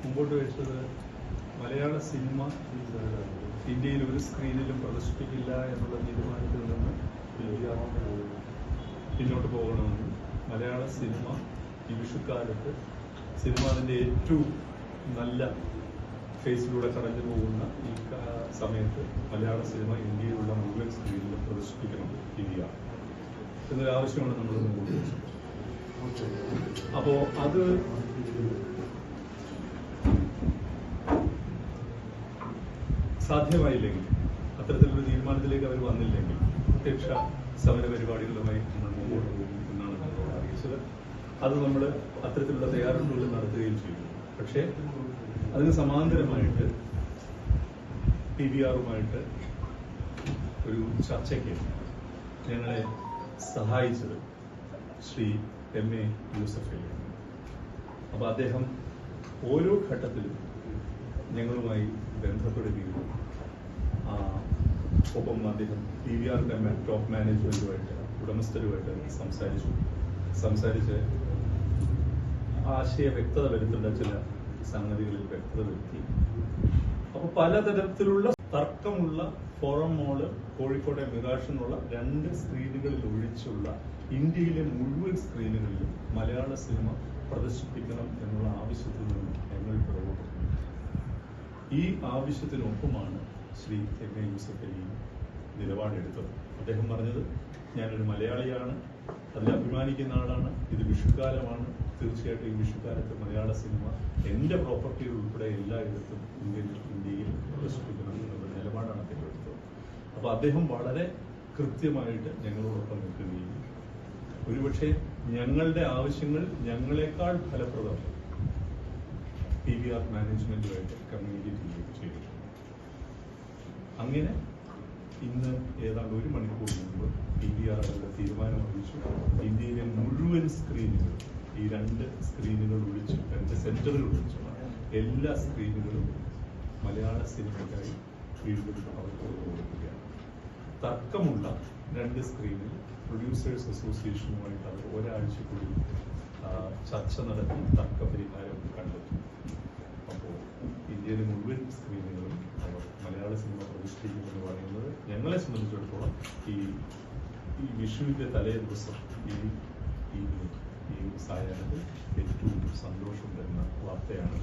മുമ്പോട്ട് വെച്ചത് മലയാള സിനിമ ഇന്ത്യയിൽ ഒരു സ്ക്രീനിലും പ്രദർശിപ്പിക്കില്ല എന്നുള്ള തീരുമാനത്തിൽ നിന്ന് പിന്നോട്ട് പോകണമെന്ന് മലയാള സിനിമ ഈ വിഷുക്കാലത്ത് സിനിമ അതിന്റെ ഏറ്റവും നല്ല ഫേസിലൂടെ കടന്നു പോകുന്ന ഈ സമയത്ത് മലയാള സിനിമ ഇന്ത്യയിലുള്ള മുഴുവൻ സ്ക്രീനിൽ പ്രദർശിപ്പിക്കണം ഇവയാണ് എന്നൊരു ആവശ്യമാണ് നമ്മൾ മുമ്പോട്ട് വെച്ചത്. അപ്പോൾ അത് സാധ്യമായില്ലെങ്കിൽ അത്തരത്തിലൊരു തീരുമാനത്തിലേക്ക് അവർ വന്നില്ലെങ്കിൽ പ്രത്യക്ഷ സമര പരിപാടികളുമായി നമ്മൾ മുമ്പോട്ട് പോകും എന്നാണ് നമ്മളോട് അറിയിച്ചത്. അത് നമ്മൾ അത്തരത്തിലുള്ള തയ്യാറെടുപ്പുകൾ നടത്തുകയും ചെയ്തു പക്ഷേ അതിന് സമാന്തരമായിട്ട് പി വി ആറുമായിട്ട് ഒരു ചർച്ചയ്ക്ക് ഞങ്ങളെ സഹായിച്ചത് ശ്രീ എം എ യൂസഫലി അപ്പോൾ അദ്ദേഹം ഓരോ ഘട്ടത്തിലും ഞങ്ങളുമായി ബന്ധപ്പെടുകയും ഒപ്പം അദ്ദേഹം പി വി ആറിന്റെ ടോപ്പ് മാനേജ്മെന്റുമായിട്ട് ഉടമസ്ഥരുമായിട്ട് സംസാരിച്ചു. സംസാരിച്ച് ആശയ വ്യക്തത വരുത്തേണ്ട ചില സംഗതികളിൽ വ്യക്തത വരുത്തി. അപ്പൊ പലതരത്തിലുള്ള തർക്കമുള്ള ഫോറം മോൾ കോഴിക്കോട്ടെ മിറാഷെന്നുള്ള രണ്ട് സ്ക്രീനുകളിൽ ഒഴിച്ചുള്ള ഇന്ത്യയിലെ മുഴുവൻ സ്ക്രീനുകളിലും മലയാള സിനിമ പ്രദർശിപ്പിക്കണം എന്നുള്ള ആവശ്യത്തിൽ നിന്ന് ഞങ്ങൾ പുറകോട്ട് ഈ ആവശ്യത്തിനൊപ്പമാണ് ശ്രീ എം എ യൂസഫ് അലി നിലപാടെടുത്തത്. അദ്ദേഹം പറഞ്ഞത് ഞാനൊരു മലയാളിയാണ് അതിൽ അഭിമാനിക്കുന്ന ആളാണ് ഇത് വിഷുക്കാലമാണ് തീർച്ചയായിട്ടും ഈ വിഷുക്കാലത്ത് മലയാള സിനിമ എന്റെ പ്രോപ്പർട്ടികൾ ഉൾപ്പെടെ എല്ലായിടത്തും ഇന്ത്യയിൽ ഇന്ത്യയിൽ പ്രദർശിപ്പിക്കണം എന്നുള്ള നിലപാടാണ് അദ്ദേഹം എടുത്തത്. അപ്പോൾ അദ്ദേഹം വളരെ കൃത്യമായിട്ട് ഞങ്ങളോടൊപ്പം നിൽക്കുകയും ഒരുപക്ഷെ ഞങ്ങളുടെ ആവശ്യങ്ങൾ ഞങ്ങളെക്കാൾ ഫലപ്രദം പി വി ആർ മാനേജ്മെന്റുമായിട്ട് കമ്മ്യൂണിക്കേറ്റ് അങ്ങനെ ഇന്ന് ഏതാണ്ട് ഒരു മണിക്കൂർ മുമ്പ് ആർ അവരുടെ തീരുമാനം അറിയിച്ചു. ഇന്ത്യയിലെ മുഴുവൻ സ്ക്രീനുകൾ ഈ രണ്ട് സ്ക്രീനുകൾ ഒഴിച്ചു രണ്ട് സെന്ററുകൾ ഒഴിച്ചു എല്ലാ സ്ക്രീനുകളും മലയാള സിനിമയ്ക്കായി വീണ്ടും അവർക്ക് കൊടുക്കുകയാണ് തർക്കമുള്ള രണ്ട് സ്ക്രീനിൽ പ്രൊഡ്യൂസേഴ്സ് അസോസിയേഷനുമായിട്ട് അവർ ഒരാഴ്ച കൂടി ചർച്ച നടത്തി തർക്ക പരിഹാരം കണ്ടെത്തും. അപ്പോൾ ഇന്ത്യയിലെ മുഴുവൻ സ്ക്രീനുകളും അവർ മലയാള സിനിമ പ്രതിഷ്ഠിക്കുമെന്ന് പറയുന്നത് ഞങ്ങളെ സംബന്ധിച്ചിടത്തോളം ഈ ഈ വിഷുവിന്റെ തലേ ദിവസം ഈ ഈ സായാഹ്നത്തിൽ ഏറ്റവും സന്തോഷം തരുന്ന വാർത്തയാണ്.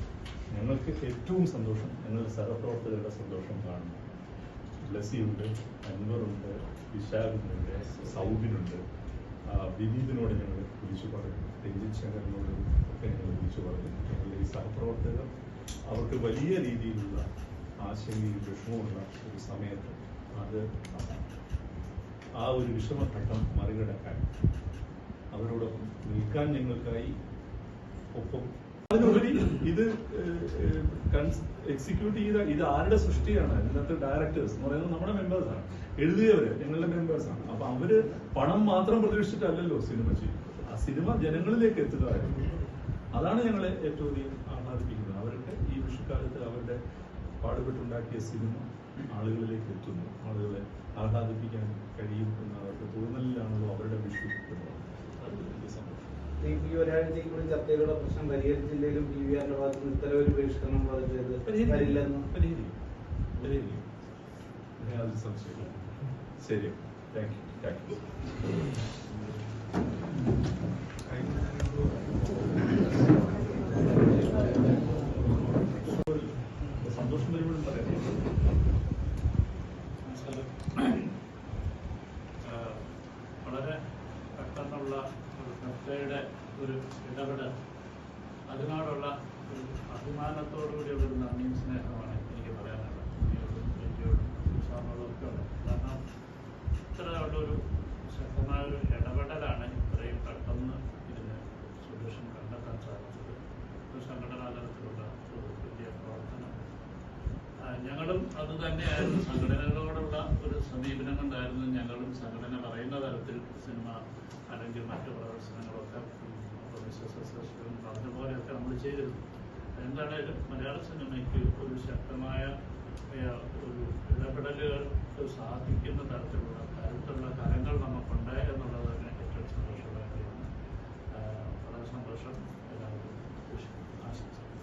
ഞങ്ങൾക്ക് ഏറ്റവും സന്തോഷം ഞങ്ങളുടെ സഹപ്രവർത്തകരുടെ സന്തോഷം കാണുന്നു. ബ്ലസ്സിയുണ്ട് അൻവറുണ്ട് വിശാഖുണ്ട് സൗബിനുണ്ട്. വിനീതിനോട് ഞങ്ങൾ വിളിച്ചു പറഞ്ഞു രഞ്ജിത് ശങ്കറിനോട് ഒക്കെ ഞങ്ങൾ വിളിച്ചു പറഞ്ഞു ഞങ്ങളുടെ ഈ സഹപ്രവർത്തകർ അവർക്ക് വലിയ രീതിയിലുള്ള ആശങ്കയും വിഷമമുള്ള ഒരു സമയത്ത് അത് ആ ഒരു വിഷമഘട്ടം മറികടക്കാൻ അവരോടൊപ്പം നിൽക്കാൻ ഞങ്ങൾക്കായി ഒപ്പം അതിനുപരി ഇത് എക്സിക്യൂട്ട് ചെയ്ത ഇത് ആരുടെ സൃഷ്ടിയാണ്? ഇന്നത്തെ ഡയറക്ടേഴ്സ് എന്ന് പറയുന്നത് നമ്മുടെ മെമ്പേഴ്സാണ് എഴുതിയവര് ഞങ്ങളുടെ മെമ്പേഴ്സാണ് അപ്പൊ അവർ പണം മാത്രം പ്രതീക്ഷിച്ചിട്ടല്ലല്ലോ സിനിമ ചെയ്യുന്നത്. ആ സിനിമ ജനങ്ങളിലേക്ക് എത്തുക അതാണ് ഞങ്ങളെ ഏറ്റവും അധികം ആഹ്ലാദിപ്പിക്കുന്നത്. അവരുടെ ഈ വിഷുക്കാലത്ത് അവരുടെ പാടുപെട്ടുണ്ടാക്കിയ സിനിമ ആളുകളിലേക്ക് എത്തുന്നു ആളുകളെ ആഹ്ലാദിപ്പിക്കാൻ കഴിയും എന്ന് അവർക്ക് തോന്നലിലാണല്ലോ അവരുടെ വിഷു എന്ന് പറയുന്നത് അത് വലിയ സന്തോഷം ഈ ഒരാഴ്ചയ്ക്ക് കൂടി ചർച്ചകളുടെ പ്രശ്നം പരിഹരിച്ചില്ലെങ്കിലും പി വി ആറിന്റെ ഭാഗത്ത് നിന്ന് ഇത്തരം ഒരു ബഹിഷ്കരണം പറഞ്ഞത് പരിഹരിക്കും. പരിഹരിക്കും. പരിഹരിക്കും. സംശയമില്ല. ശരി താങ്ക് യു താങ്ക് യു സന്തോഷം വരുമ്പോഴും പറയാം ആഹ് വളരെ പെട്ടെന്നുള്ള ഒരു കർത്തയുടെ ഒരു ഇടപെടൽ അതിനോടുള്ള ഒരു അഭിമാനത്തോടുകൂടിയുള്ള ഒരു നന്ദിയും സ്നേഹമാണ് എനിക്ക് പറയാനുള്ളത്. ഇനിയോടും ഇന്ത്യയോടും സാറിനോടും ഒക്കെ ഒരു കാരണം ശക്തമായ ഒരു ഇടപെടലാണ് ഇത്രയും പെട്ടെന്ന് ഇതിന് സൊല്യൂഷൻ കണ്ടെത്താൻ സാധിച്ചത്. ഒരു സംഘടനാ തലത്തിലുള്ള ഒരു വലിയ പ്രവർത്തനം. ഞങ്ങളും അത് തന്നെയായിരുന്നു. സംഘടനകളോടുള്ള ഒരു സമീപനം കൊണ്ടായിരുന്നു ഞങ്ങളും സംഘടന പറയുന്ന തരത്തിൽ സിനിമ അല്ലെങ്കിൽ മറ്റു പ്രദർശനങ്ങളൊക്കെ പറഞ്ഞ പോലെയൊക്കെ നമ്മൾ ചെയ്തിരുന്നു എന്താണേലും മലയാള സിനിമയ്ക്ക് ഒരു ശക്തമായ ഒരു ഇടപെടലുകൾ സാധിക്കുന്ന തരത്തിലുള്ള കരുത്തുള്ള കരങ്ങൾ നമുക്കുണ്ട് എന്നുള്ളത് തന്നെ ഏറ്റവും സന്തോഷമുള്ള കാര്യമാണ്. വളരെ സന്തോഷം. എല്ലാവർക്കും ആശംസിക്കുന്നു